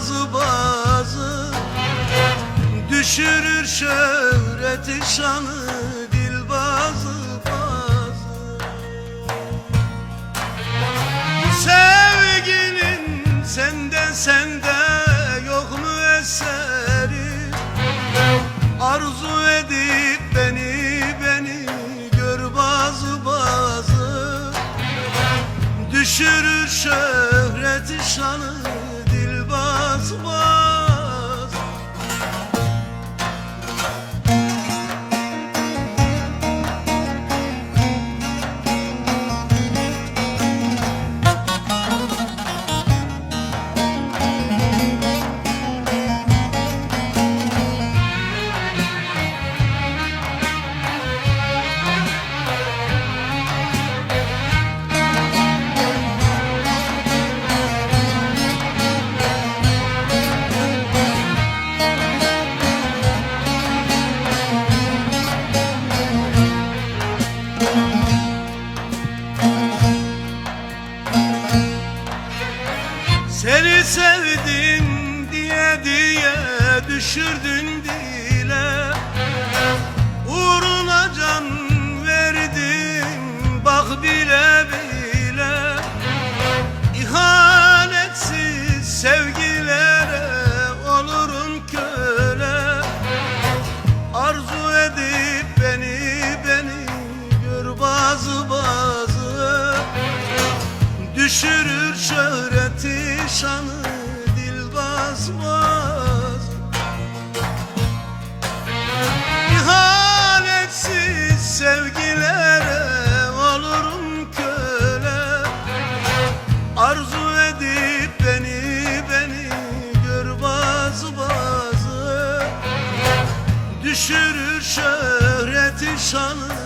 bazı bazı Düşürür şöhreti şanı dil bazı bazı. Sevginin sende sende yok mu eseri? Arzu edip beni beni gör bazı bazı. Düşürür şöhreti Seni sevdim diye diye düşürdün dile. Uğruna can verdim bak bile bile. İhanetsiz sevgilere olurum köle. Arzu edip beni beni gör bazı bazı. Düşürür şöhreti Taşanı dil basmaz. İhanetsiz sevgilere olurum köle. Arzu edip beni beni gör bazı bazı. Düşürür şöhreti şanı.